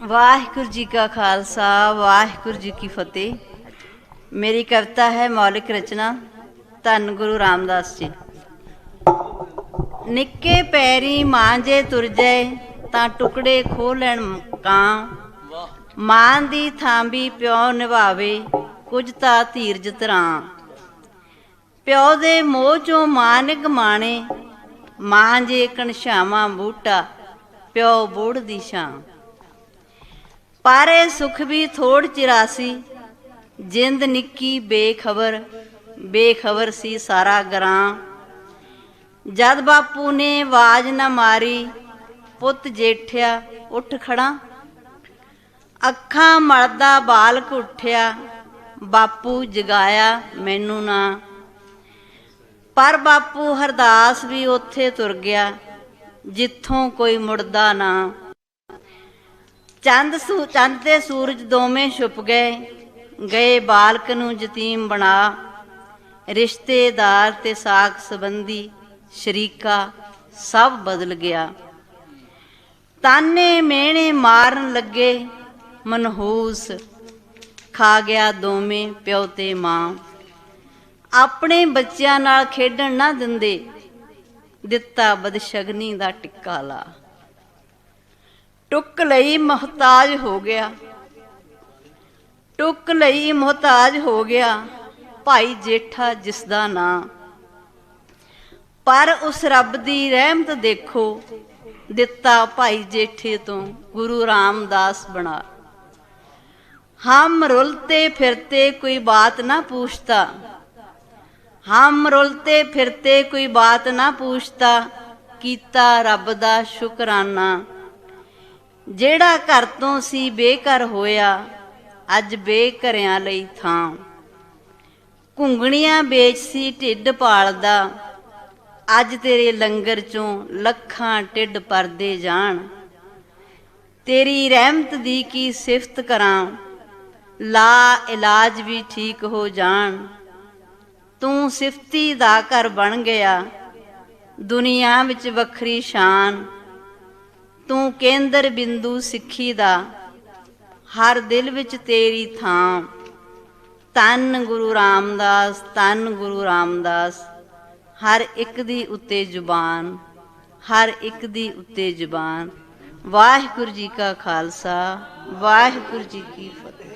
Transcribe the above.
ਵਾਹਿਗੁਰੂ ਜੀ ਕਾ ਖਾਲਸਾ, ਵਾਹਿਗੁਰੂ ਜੀ ਕੀ ਫਤਿਹ। ਮੇਰੀ ਕਵਿਤਾ ਹੈ ਮੌਲਿਕ ਰਚਨਾ, ਧੰਨ ਗੁਰੂ ਰਾਮਦਾਸ ਜੀ। ਨਿੱਕੇ ਪੈਰੀ ਮਾਂ ਜੇ ਤੁਰ ਜਾਏ ਤਾਂ ਟੁਕੜੇ ਖੋਹ ਲੈਣ ਕਾਂ। ਮਾਂ ਦੀ ਥਾਂਬੀ ਪਿਓ ਨਿਭਾਵੇ, ਕੁਝ ਤਾਂ ਧੀਰਜ ਤਰਾਂ ਪਿਓ ਦੇ ਮੋਹ ਚੋਂ ਮਾਂ ਨੇ ਗਮਾਣੇ ਮਾਂ ਜੇ ਕਣਛਾਵਾਂ ਬੂਟਾ ਪਿਓ ਬੋੜ ਦੀ ਛਾਂ। ਪਾਰੇ ਸੁਖ ਵੀ ਥੋੜ ਚਿਰਾਸੀ, ਜਿੰਦ ਨਿੱਕੀ ਬੇਖਬਰ ਬੇਖਬਰ ਸੀ ਸਾਰਾ ਗਰਾਂ। ਜਦ ਬਾਪੂ ਨੇ ਆਵਾਜ਼ ਨਾ ਮਾਰੀ, ਪੁੱਤ ਜੇਠਿਆ ਉੱਠ ਖੜਾ ਅੱਖਾਂ ਮਲਦਾ ਬਾਲਕ ਉੱਠਿਆ ਬਾਪੂ ਜਗਾਇਆ ਮੈਨੂੰ ਨਾ। ਪਰ ਬਾਪੂ ਹਰਦਾਸ ਵੀ ਉੱਥੇ ਤੁਰ ਗਿਆ, ਜਿੱਥੋਂ ਕੋਈ ਮੁੜਦਾ ਨਾ। ਚੰਦ ਸੂ ਚੰਦ ਤੇ ਸੂਰਜ ਦੋਵੇਂ ਛੁਪ ਗਏ ਗਏ ਬਾਲਕ ਨੂੰ ਯਤੀਮ ਬਣਾ। ਰਿਸ਼ਤੇਦਾਰ ਤੇ ਸਾਖ ਸੰਬੰਧੀ ਸ਼ਰੀਕਾ ਸਭ ਬਦਲ ਗਿਆ। ਤਾਨੇ ਮੇਣੇ ਮਾਰਨ ਲੱਗੇ, ਮਨਹੂਸ ਖਾ ਗਿਆ ਦੋਵੇਂ ਪਿਓ ਤੇ ਮਾਂ। ਆਪਣੇ ਬੱਚਿਆਂ ਨਾਲ ਖੇਡਣ ਨਾ ਦਿੰਦੇ, ਦਿੱਤਾ ਬਦਸ਼ਗਨੀ ਦਾ ਟਿੱਕਾ ਲਾ ਟੁੱਕ ਲਈ ਮੁਹਤਾਜ ਹੋ ਗਿਆ। ਟੁੱਕ ਲਈ ਮੁਹਤਾਜ ਹੋ ਗਿਆ ਭਾਈ ਜੇਠਾ ਜਿਸ ਦਾ ਨਾਂ। ਪਰ ਉਸ ਰੱਬ ਦੀ ਰਹਿਮਤ ਦੇਖੋ, ਦਿੱਤਾ ਭਾਈ ਜੇਠੇ ਤੋਂ ਗੁਰੂ ਰਾਮਦਾਸ ਬਣਾ। ਹਮ ਰੁਲਤੇ ਫਿਰਤੇ ਕੋਈ ਬਾਤ ਨਾ ਪੁੱਛਤਾ। ਹਮ ਰੁਲਤੇ ਫਿਰਤੇ ਕੋਈ ਬਾਤ ਨਾ ਪੁੱਛਤਾ, ਕੀਤਾ ਰੱਬ ਦਾ ਸ਼ੁਕਰਾਨਾ। ਜਿਹੜਾ ਘਰ ਤੋਂ ਸੀ ਬੇਘਰ ਹੋਇਆ, ਅੱਜ ਬੇਘਰਿਆਂ ਲਈ ਥਾਂ। ਘੁੰਗਣੀਆਂ ਵੇਚ ਸੀ ਢਿੱਡ ਪਾਲਦਾ, ਅੱਜ ਤੇਰੇ ਲੰਗਰ ਚੋਂ ਲੱਖਾਂ ਢਿੱਡ ਪਰਦੇ ਜਾਣ। ਤੇਰੀ ਰਹਿਮਤ ਦੀ ਕੀ ਸਿਫਤ ਕਰਾਂ, ਲਾ ਇਲਾਜ ਵੀ ਠੀਕ ਹੋ ਜਾਣ। ਤੂੰ ਸਿਫਤੀ ਦਾ ਘਰ ਬਣ ਗਿਆ, ਦੁਨੀਆ ਵਿੱਚ ਵੱਖਰੀ ਸ਼ਾਨ। ਤੂੰ ਕੇਂਦਰ ਬਿੰਦੂ ਸਿੱਖੀ ਦਾ, ਹਰ ਦਿਲ ਵਿੱਚ ਤੇਰੀ ਥਾਂ। ਤਨ ਗੁਰੂ ਰਾਮਦਾਸ ਤਨ ਗੁਰੂ ਰਾਮਦਾਸ, ਹਰ ਇੱਕ ਦੀ ਉੱਤੇ ਜ਼ੁਬਾਨ, ਹਰ ਇੱਕ ਦੀ ਉੱਤੇ ਜ਼ੁਬਾਨ। ਵਾਹਿਗੁਰੂ ਜੀ ਕਾ ਖਾਲਸਾ, ਵਾਹਿਗੁਰੂ ਜੀ ਕੀ ਫਤਿਹ।